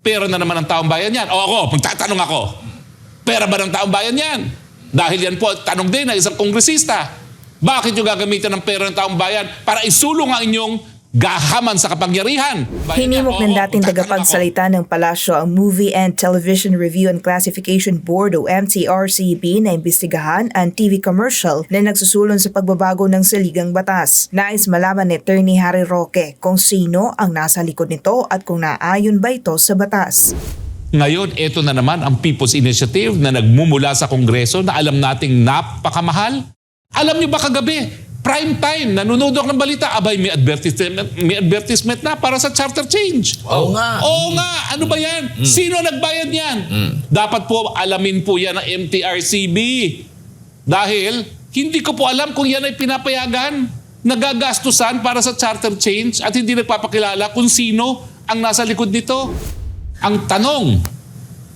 Pera na naman ng taong bayan yan. O ako, magtatanong ako. Pera ba ng taong bayan yan? Dahil yan po, tanong din ng isang kongresista. Bakit nyo gagamitin ng pera ng taong bayan para isulong ang inyong gahaman sa kapangyarihan? Hinimok ng dating ako. tagapagsalita ng palasyo ang Movie and Television Review and Classification Board o MTRCB na imbestigahan ang TV commercial na nagsusulong sa pagbabago ng saligang batas. Nais malaman ni Attorney Harry Roque kung sino ang nasa likod nito at kung naayon ba ito sa batas. Ngayon, ito na naman ang People's Initiative na nagmumula sa Kongreso na alam nating napakamahal. Alam niyo ba kagabi, prime time, nanonood ako ng balita, abay may advertisement, may advertisement na para sa charter change. Oo nga. Oo nga, ano ba yan? Sino nagbayad yan? Dapat po alamin po yan ng MTRCB. Dahil hindi ko po alam kung yan ay pinapayagan, nagagastusan para sa charter change at hindi nagpapakilala kung sino ang nasa likod nito. Ang tanong,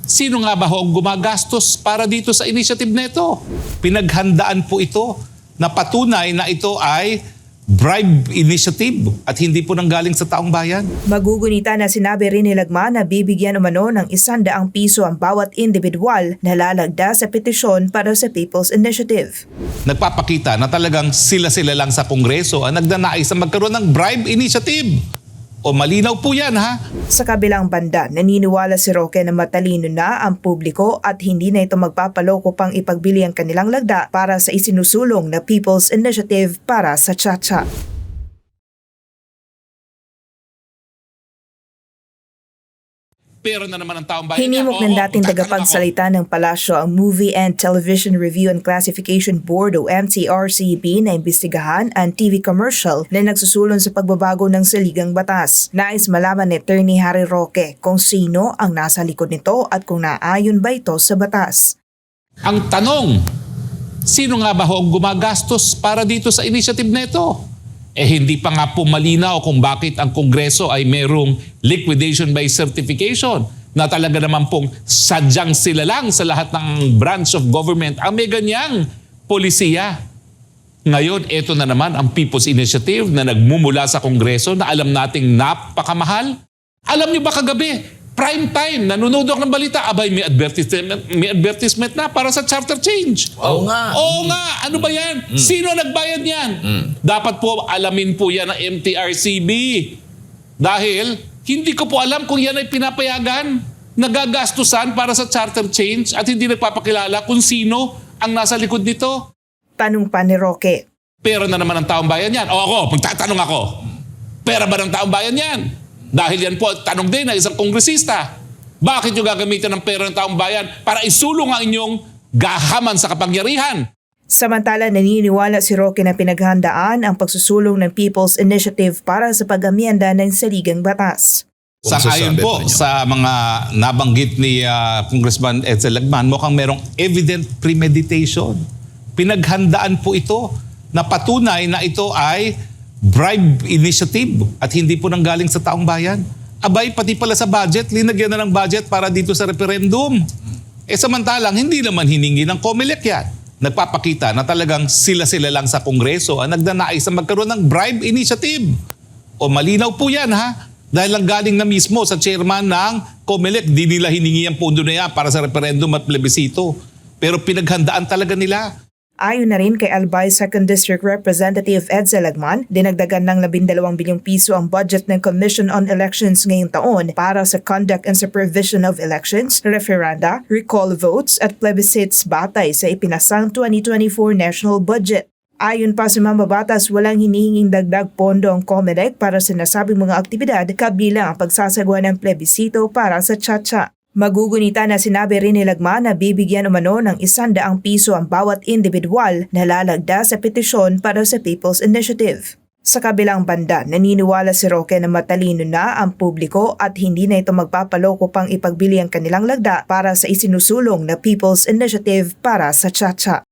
sino nga ba ho ang gumagastos para dito sa initiative na ito? Pinaghandaan po ito na patunay na ito ay bribe initiative at hindi po nanggaling sa taong bayan. Magugunita na sinabi rin ni Lagma na bibigyan umano ng isandaang piso ang bawat individual na lalagda sa petisyon para sa People's Initiative. nagpapakita na talagang sila-sila lang sa Kongreso ang nagdanais na magkaroon ng bribe initiative. O malinaw po yan ha. Sa kabilang banda, naniniwala si Roque na matalino na ang publiko at hindi na ito magpapaloko pang ipagbili ang kanilang lagda para sa isinusulong na People's Initiative para sa Chacha. Pero na naman ang taong bayan. Hinimok ng dating tagapagsalita ng palasyo ang Movie and Television Review and Classification Board o MTRCB na imbestigahan ang TV commercial na nagsusulong sa pagbabago ng saligang batas. Nais malaman ni Attorney Harry Roque kung sino ang nasa likod nito at kung naayon ba ito sa batas. Ang tanong, sino nga ba ho ang gumagastos para dito sa initiative na ito? Eh hindi pa nga po malinaw kung bakit ang Kongreso ay merong liquidation by certification na talaga naman pong sadyang sila lang sa lahat ng branch of government ang may ganyang polisiya. Ngayon, ito na naman ang People's Initiative na nagmumula sa Kongreso na alam nating napakamahal. Alam niyo ba kagabi, prime time, nanonood ako ng balita, abay may advertisement, may advertisement na para sa charter change. Oo nga. Oo nga, ano ba yan? Sino nagbayad yan? Dapat po alamin po yan ng MTRCB. Dahil hindi ko po alam kung yan ay pinapayagan, nagagastusan para sa charter change at hindi nagpapakilala kung sino ang nasa likod nito. Tanong pa ni Roque. Pera na naman ng taong bayan yan. O ako, magtatanong ako. Pera ba ng taong bayan yan? Dahil yan po, tanong din ng isang kongresista. Bakit nyo gagamitin ng pera ng taong bayan para isulong ang inyong gahaman sa kapangyarihan? Samantala, naniniwala si Roque na pinaghandaan ang pagsusulong ng People's Initiative para sa pag-amienda ng saligang batas. Sa ayon po sa mga nabanggit ni ah, Congressman Edsel Lagman, mukhang merong evident premeditation. Pinaghandaan po ito na patunay na ito ay bribe initiative at hindi po nanggaling sa taong bayan. Abay, pati pala sa budget, linagyan na ng budget para dito sa referendum. Eh samantalang, hindi naman hiningi ng COMELEC yan. Nagpapakita na talagang sila-sila lang sa Kongreso ang nagdanais na magkaroon ng bribe initiative. O malinaw po yan ha. Dahil lang galing na mismo sa chairman ng COMELEC, di nila hiningi ang pondo na yan para sa referendum at plebisito. Pero pinaghandaan talaga nila. Ayon na rin kay Albay 2nd District Representative Edsel Lagman, dinagdagan ng 12 bilyong piso ang budget ng Commission on Elections ngayong taon para sa conduct and supervision of elections, referenda, recall votes at plebiscites batay sa ipinasang 2024 national budget. Ayon pa sa mambabatas, walang hinihinging dagdag pondo ang COMELEC para sa nasabing mga aktibidad kabilang ang pagsasagawa ng plebisito para sa Chacha. Magugunita na sinabi rin ni Lagma na bibigyan umano ng isandaang piso ang bawat individual na lalagda sa petisyon para sa People's Initiative. Sa kabilang banda, naniniwala si Roque na matalino na ang publiko at hindi na ito magpapaloko pang ipagbili ang kanilang lagda para sa isinusulong na People's Initiative para sa Chacha.